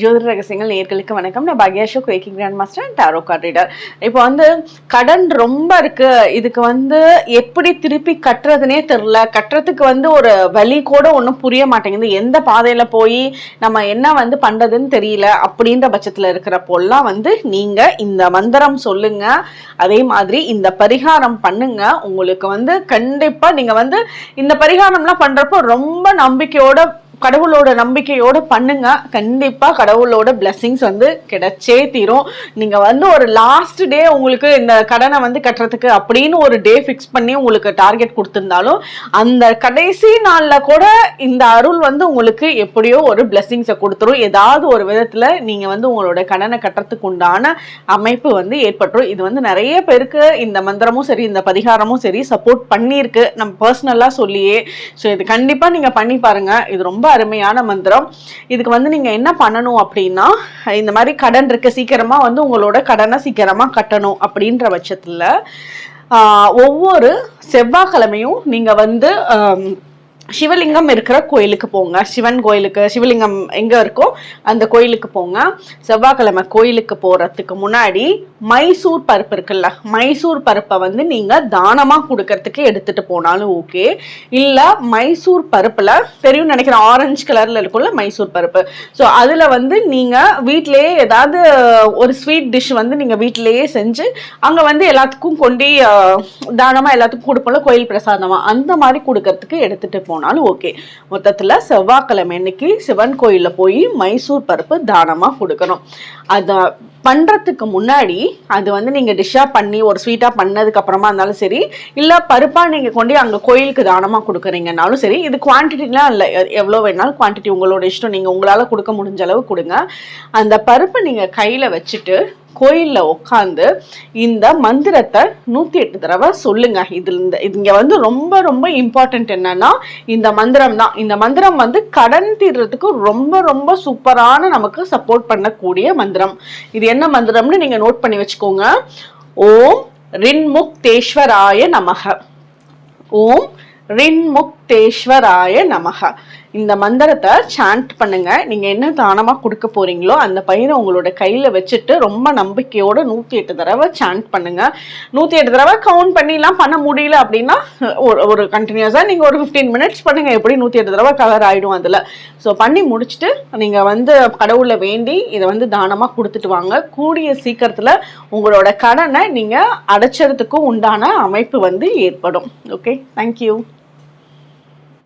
ஜோதிட ரகசியங்கள் நேர்களுக்கு வணக்கம். நான் பாக்யாஷோ குவேக்கிங் grand master and tarot card reader இப்போ வந்து கடன் ரொம்ப இருக்கு. இதுக்கு வந்து எப்படி திருப்பி கட்டுறதுனே தெரில கட்டுறதுக்கு வந்து ஒரு வழி கூட ஒன்றும் புரிய மாட்டேங்குது. எந்த பாதையில் போய் நம்ம என்ன வந்து பண்ணுறதுன்னு தெரியல. அப்படின்ற பட்சத்தில் இருக்கிறப்போல்லாம் வந்து நீங்கள் இந்த மந்திரம் சொல்லுங்க. அதே மாதிரி இந்த பரிகாரம் பண்ணுங்க. உங்களுக்கு வந்து கண்டிப்பாக நீங்கள் வந்து இந்த பரிகாரம்லாம் பண்ணுறப்போ ரொம்ப நம்பிக்கையோட கடவுளோட நம்பிக்கையோடு பண்ணுங்க. கண்டிப்பாக கடவுளோட blessings வந்து கிடைச்சே தீரும். நீங்கள் வந்து ஒரு லாஸ்ட் டே உங்களுக்கு இந்த கடனை வந்து கட்டுறதுக்கு அப்படின்னு ஒரு டே ஃபிக்ஸ் பண்ணி உங்களுக்கு டார்கெட் கொடுத்துருந்தாலும் அந்த கடைசி நாளில் கூட இந்த அருள் வந்து உங்களுக்கு எப்படியோ ஒரு பிளெஸிங்ஸை கொடுத்துரும். ஏதாவது ஒரு விதத்தில் நீங்கள் வந்து உங்களோட கடனை கட்டுறதுக்கு உண்டான அமைப்பு வந்து ஏற்பட்டுரும். இது வந்து நிறைய பேருக்கு இந்த மந்திரமும் சரி இந்த பரிகாரமும் சரி சப்போர்ட் பண்ணியிருக்கு. நம்ம பர்சனலாக சொல்லியே. ஸோ இது கண்டிப்பாக நீங்கள் பண்ணி பாருங்கள் இது ரொம்ப அருமையான மந்திரம். இதுக்கு வந்து நீங்க என்ன பண்ணணும் அப்படின்னா இந்த மாதிரி கடன் இருக்க சீக்கிரமா வந்து உங்களோட கடனை சீக்கிரமா கட்டணும் அப்படின்ற பட்சத்துல ஆஹ், ஒவ்வொரு செவ்வாய்க்கிழமையும் நீங்க வந்து சிவலிங்கம் இருக்கிற கோயிலுக்கு போங்க. சிவன் கோயிலுக்கு சிவலிங்கம் எங்கே இருக்கோ அந்த கோயிலுக்கு போங்க. செவ்வாய்க்கிழமை கோயிலுக்கு போகிறதுக்கு முன்னாடி மைசூர் பருப்பு இருக்குல்ல மைசூர் பருப்பை வந்து நீங்கள் தானமாக கொடுக்கறதுக்கு எடுத்துகிட்டு போனாலும் ஓகே. இல்லை மைசூர் பருப்பில் தெரியும் நினைக்கிறேன் ஆரஞ்சு கலரில் இருக்கும்ல மைசூர் பருப்பு. ஸோ அதில் வந்து நீங்கள் வீட்டிலேயே ஏதாவது ஒரு ஸ்வீட் டிஷ் வந்து நீங்கள் வீட்டிலேயே செஞ்சு அங்கே வந்து எல்லாத்துக்கும் கொண்டு தானமாக எல்லாத்துக்கும் கொடுப்போம்ல கோயில் பிரசாதமாக அந்த மாதிரி கொடுக்கறதுக்கு எடுத்துட்டு போனாலும் ஓகே மொத்தத்தில் செவ்வாய்க்கிழமை அன்னைக்கு சிவன் கோயிலில் போய் மைசூர் பருப்பு தானமாக கொடுக்கணும். அதை பண்றதுக்கு முன்னாடி அது வந்து நீங்கள் டிஷ்ஷா பண்ணி ஒரு ஸ்வீட்டா பண்ணதுக்கு அப்புறமா இருந்தாலும் சரி இல்லை பருப்பாக நீங்கள் கொண்டு அங்கே கோயிலுக்கு தானமாக கொடுக்குறீங்கனாலும் சரி இது குவான்டிட்டிலாம் இல்லை. எவ்வளோ வேணாலும் குவான்டிட்டி உங்களோட இஷ்டம். நீங்கள் உங்களால் கொடுக்க முடிஞ்ச அளவு கொடுங்க. அந்த பருப்பை நீங்கள் கையில் வச்சுட்டு கோயிலில் உட்காந்து இந்த மந்திரத்தை நூற்றி எட்டு தடவை சொல்லுங்க. இதில் இந்த இங்கே வந்து ரொம்ப ரொம்ப இம்பார்ட்டன்ட் என்னன்னா இந்த மந்திரம் தான். இந்த மந்திரம் வந்து கடன் தீர்றதுக்கு ரொம்ப ரொம்ப சூப்பரான நமக்கு சப்போர்ட் பண்ணக்கூடிய மந்திரம். இது என்ன மந்திரம்னு நீங்கள் நோட் பண்ணி வச்சுக்கோங்க. ஓம் ரின்முக்தேஸ்வராய நமக. ஓம் ரின்முக்தேஸ்வராய நமக இந்த மந்திரத்தை சாண்ட் பண்ணுங்க. நீங்க என்ன தானமா கொடுக்க போறீங்களோ அந்த பயிரை உங்களோட கையில வச்சுட்டு ரொம்ப நம்பிக்கையோட நூத்தி எட்டு தடவை சாண்ட் பண்ணுங்க. நூத்தி எட்டு தடவை கவுண்ட் பண்ணிலாம் பண்ண முடியல அப்படின்னா ஒரு ஒரு கண்டினியூஸா நீங்க ஒரு 15 மினிட்ஸ் பண்ணுங்க. எப்படி நூத்தி எட்டு தடவை கவர் ஆயிடும் அதுல. ஸோ பண்ணி முடிச்சுட்டு நீங்க வந்து கடவுளை வேண்டி இதை வந்து தானமா கொடுத்துட்டு வாங்க. கூடிய சீக்கிரத்துல உங்களோட கடனை நீங்க அடைச்சறதுக்கும் உண்டான அமைப்பு வந்து ஏற்படும். Okay thank you